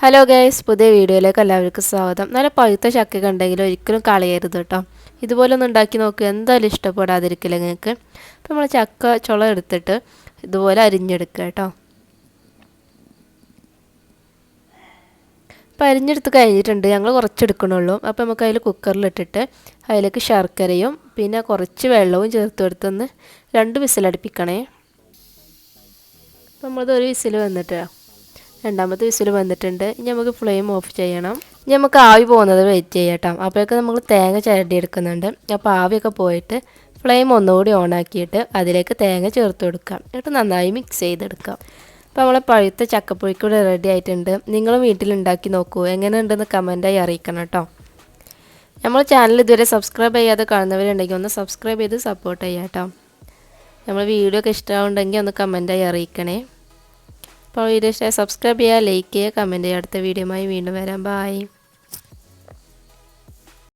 Hello guys പുതിയ വീഡിയോയിലേക്ക് എല്ലാവർക്കും സ്വാഗതം. നല്ല പഴുത്ത ചക്ക ഉണ്ടെങ്കിൽ ഒരിക്കലും കളയരുത് കേട്ടോ ഇതുപോലെ ഒന്ന് ഉണ്ടാക്കി നോക്കുക എന്തായാലും ഇഷ്ടപ്പെടാതിരിക്കില്ല നിങ്ങൾക്ക്. അപ്പോൾ നമ്മൾ ചക്ക ചുള എടുത്തിട്ട് ഇതുപോലെ അരിഞ്ഞെടുക്കുക കേട്ടോ അപ്പോൾ അരിഞ്ഞെടുത്ത് കഴിഞ്ഞിട്ടുണ്ട്. ഞങ്ങൾ കുറച്ചെടുക്കണുള്ളൂ. അപ്പോൾ നമുക്ക് അതിൽ കുക്കറിലിട്ടിട്ട് അതിലേക്ക് ശർക്കരയും പിന്നെ കുറച്ച് വെള്ളവും ചേർത്ത് കൊടുത്തൊന്ന് രണ്ട് വിസിലടുപ്പിക്കണേ. അപ്പോൾ നമ്മളത് ഒരു വിസിൽ വന്നിട്ട് രണ്ടാമത്തെ വിസിൽ വന്നിട്ടുണ്ട്. ഇനി നമുക്ക് ഫ്ലെയിം ഓഫ് ചെയ്യണം. ഇനി നമുക്ക് ആവി പോകുന്നത് വെയിറ്റ് ചെയ്യട്ടോ. അപ്പോഴൊക്കെ നമ്മൾ തേങ്ങ ചരടി എടുക്കുന്നുണ്ട് അപ്പോൾ ആവിയൊക്കെ പോയിട്ട് ഫ്ലെയിം ഒന്നുകൂടി ഓൺ ആക്കിയിട്ട് അതിലേക്ക് തേങ്ങ ചേർത്ത് കൊടുക്കാം. എന്നിട്ട് നന്നായി മിക്സ് ചെയ്തെടുക്കാം. അപ്പോൾ നമ്മളെ പഴുത്ത ചക്കപ്പുഴിക്കൂടെ റെഡി ആയിട്ടുണ്ട്. നിങ്ങളും വീട്ടിലുണ്ടാക്കി നോക്കൂ. എങ്ങനെയുണ്ടെന്ന് കമന്റായി അറിയിക്കണം കേട്ടോ. നമ്മൾ ചാനൽ ഇതുവരെ സബ്സ്ക്രൈബ് ചെയ്യാതെ കാണുന്നവരുണ്ടെങ്കിൽ ഒന്ന് സബ്സ്ക്രൈബ് ചെയ്ത് സപ്പോർട്ട് ചെയ്യാം കേട്ടോ. നമ്മൾ വീഡിയോ ഒക്കെ ഇഷ്ടമാവുണ്ടെങ്കിൽ ഒന്ന് കമന്റായി അറിയിക്കണേ. അപ്പോൾ വീഡിയോ ഇഷ്ടമായി സബ്സ്ക്രൈബ് ചെയ്യുക ലൈക്ക് ചെയ്യുക കമന്റ് ചെയ്യുക. അടുത്ത വീഡിയോയുമായി വീണ്ടും വരാം. ബായ്